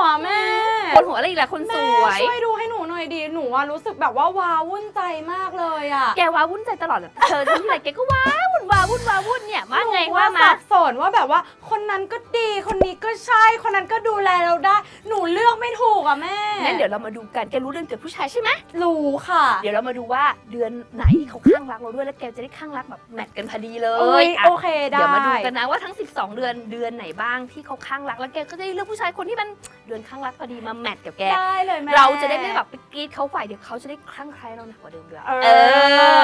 วแม่ปวดหัวอะไรอีกล่ะคนสแม่วย ช่วยดูให้หนูหน่อยดีหนูว่ารู้สึกแบบว่าว้าวุ่นใจมากเลยอะแกว้าวุ่นใจตลอดเลยเธอทำที่ไรแกก็ว้าวุ่นว้าวุ่นว้าวุ่นเนี่ยว่าไงหนูว่ามา สับสนว่าแบบว่าคนนั้นก็ดีคนนี้ก็ใช่คนนั้นก็ดูแลเราได้ หนูเลื อกไม่ถูกอะแม่งั้นเดี๋ยวเรามาดูกันแกรู้เรื่องเกิดผู้ชายใช่ไหมรู้ค่ะ เดี๋ยวเรามาดูว่าเดือนไหนที่เขาข้างรักเราด้วยแล้วแกจะได้ข้างรักแบบแมทกันพอดีเลเอ้ยยอะโอเคได้ เดี๋ยวมาดูกันนะว่าทั้ง 12 เดือนเดือนไหนบ้างที่เขาข้างรักแล้วแกก็จะได้เลือกผู้ชายคนที่มันเดือนข้างรักพอดีมาแมทกับแก ได้เลยแม่ เราจะได้ไม่แบบไปกรีดเขาฝ่ายเดี๋ยวเขาจะได้คลั่งใครเราหนักกว่าเดิมด้วยเออเอ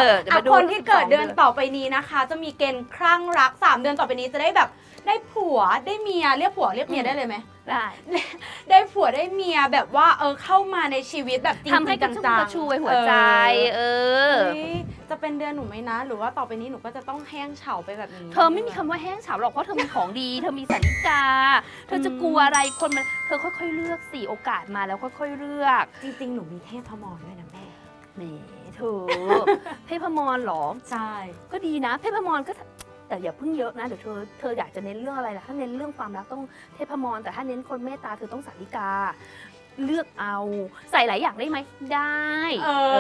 อเดี๋ยวอะมาดูคนที่เกิด12เดือนต่อไปนี้นะคะ จะมีเกณฑ์คลั่งรัก 3 เดือนต่อไปนี้จะได้แบบได้ผัวได้เมียเรียกผัวเรียกเมียได้เลยไหม ได้ ได้ผัวได้เมียแบบว่าเออเข้ามาในชีวิตแบบจริงทำให้กจัระงชุ่มจังกระชวยหัวใจ เออ เฮ้ยจะเป็นเดือนหนูไหมนะ หรือว่าต่อไปนี้หนูก็จะต้องแห้งเฉาไปแบบนี้ เธอไม่มีคำว่าแห้งเฉาหรอกเพราะเธอมีของดี เธอมีสันนิกา เธอจะกลัวอะไรคนมันเธอค่อย ๆ เลือกสี่โอกาสมาแล้วค่อย ๆ เลือกจริงๆ หนูมีเทพพมรด้วยนะแม่ แหมเธอเทพมรเหรอ ใช่ ก็ดีนะเทพมรก็ แต่อย่าเพิ่งเยอะนะเดี๋ยวเธอเธออยากจะเน้นเรื่องอะไรล่ะถ้าเน้นเรื่องความรักต้องเทพมรแต่ถ้าเน้นคนเมตตาเธอต้องสาริกา เลือกเอาใส่หลายอย่างได้ไหมได้เอเอ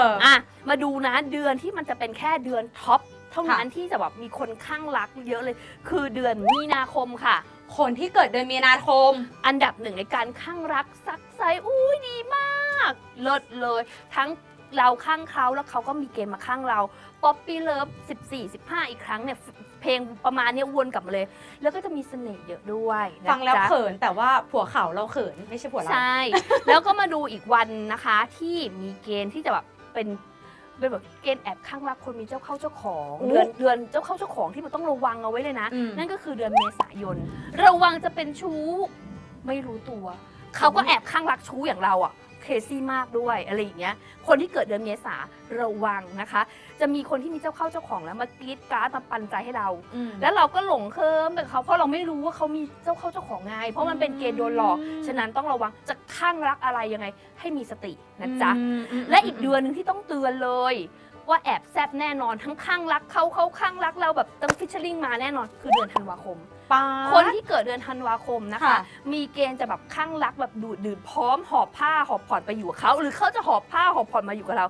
ออะมาดูนะเดือนที่มันจะเป็นแค่เดือนท็อปเท่านั้นที่จะแบบมีคนข้างรักเยอะเลย คือเดือนมีนาคมค่ะ คนที่เกิดเดือนมีนาคม อันดับหนึ่งในการข้างรักซักไซอุ้ยดีมาก เลิศเลยทั้ง เราข้างเขาแล้วเขาก็มีเกณฑ์มาข้างเราป๊อปปี้เลิฟ14 15 อีกครั้งเนี่ยเพลงประมาณเนี้ยวนกลับมาเลย แล้วก็จะมีเสน่ห์เยอะด้วยนะฟังแล้วจ๊ะ เขินแต่ว่าผัวเขาเราเขินไม่ใช่ผัวเรา ใช่ แล้วก็มาดูอีกวันนะคะที่มีเกณฑ์ที่จะแบบเป็นเป็นแบบเกณฑ์แอบข้างรักคนมีเจ้าเข้าเจ้าของโอ้เดือนเดือนเจ้าเข้าเจ้าของที่มันต้องระวังเอาไว้เลยนะ อืม นั่นก็คือเดือนเมษายน ระวังจะเป็นชู้ไม่รู้ตัว เขาก็แอบข้างรักชู้อย่างเราอะ เคซี่มากด้วยอะไรอย่างเงี้ยคนที่เกิดเดือนเมษาระวังนะคะ จะมีคนที่มีเจ้าเข้าเจ้าของแล้วมากรีดการ์ดมาปันใจให้เรา อืม แล้วเราก็หลงเคลิ้มไปกับเขาเพราะเราไม่รู้ว่าเขามีเจ้าเข้าเจ้าของไง เพราะมันเป็นเกณฑ์โดนหลอก อืม ฉะนั้นต้องระวังจะข้างรักอะไรยังไง ให้มีสตินะจ๊ะ อืมมและอีกเดือนหนึ่งที่ต้องเตือนเลย ว่าแอบแซบแน่นอนทั้งข้างรักเขาเขาข้างรักเราแบบต้องฟิชเชอร์ลิงมาแน่นอนคือเดือนธันวาคม ป้า คนที่เกิดเดือนธันวาคมนะคะ ค่ะ มีเกณฑ์จะแบบข้างรักแบบดูดดื่มพร้อมหอบผ้าหอบผ่อนไปอยู่กับเขาหรือเขาจะหอบผ้าหอบผ่อนมาอยู่กับเรา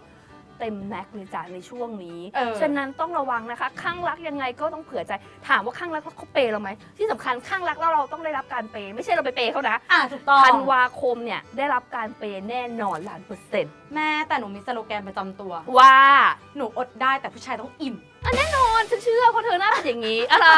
เต็มแม็กซ์เลยจ้ะในช่วงนี้ เออ ฉะนั้นต้องระวังนะคะ ข้างรักยังไงก็ต้องเผื่อใจ ถามว่าข้างรักเขาเปย์เราไหม ที่สำคัญข้างรักแล้วเราต้องได้รับการเปย์ไม่ใช่เราไปเปย์เขานะอะถูกต้องธันวาคมเนี่ยได้รับการเปย์แน่นอนล้านเปอร์เซ็นต์แม่แต่หนูมีสโลแกนประจำตัว ว่าหนูอดได้แต่ผู้ชายต้องอิ่ม นอนฉันเชื่อเพราะเธอหน้าเป็นอย่างนี้อะไร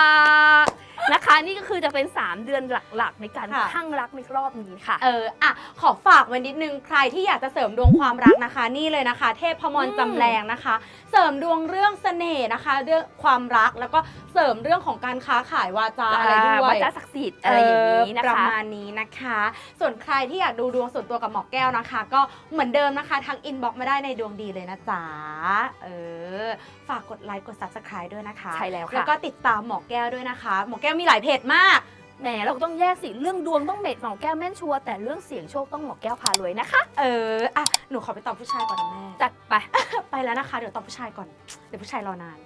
นะคะ นี่ก็คือจะเป็น 3 เดือนหลักๆ ในการค่ะ ข้างรักในรอบนี้ค่ะ เอออะขอฝากไว้นิดนึงใครที่อยากจะเสริมดวงความรักนะคะ นี่เลยนะคะ เทพพมรอืมจำแรงนะคะ เสริมดวงเรื่องเสน่ห์นะคะ เรื่องความรักแล้วก็เสริมเรื่องของการค้าขายวาจาอะไรด้วยวาจาศักดิ์สิทธิ์อะไรอย่างนี้นะเประคะมาณนี้นะคะ ส่วนใครที่อยากดูดวงส่วนตัวกับหมอแก้วนะคะ ก็เหมือนเดิมนะคะทักอินบ็อกมาได้ในดวงดีเลยนะจ๊ะ เออ ฝากกดไลค์กด subscribe ด้วยนะคะใช่แล้วค่ะ แล้วก็ติดตามหมอแก้วด้วยนะคะ หมอแก้วมีหลายเพจมาก แหมเราต้องแยกสิ เรื่องดวงต้องเม็ดหมอแก้วแม่นชัวร์แต่เรื่องเสียงโชคต้องหมอแก้วพารวยนะคะ เออ อะ หนูขอไปตอบผู้ชายก่อนนะแม่ จัดไป ไปแล้วนะคะ เดี๋ยวตอบผู้ชายก่อน เดี๋ยวผู้ชายรอนาน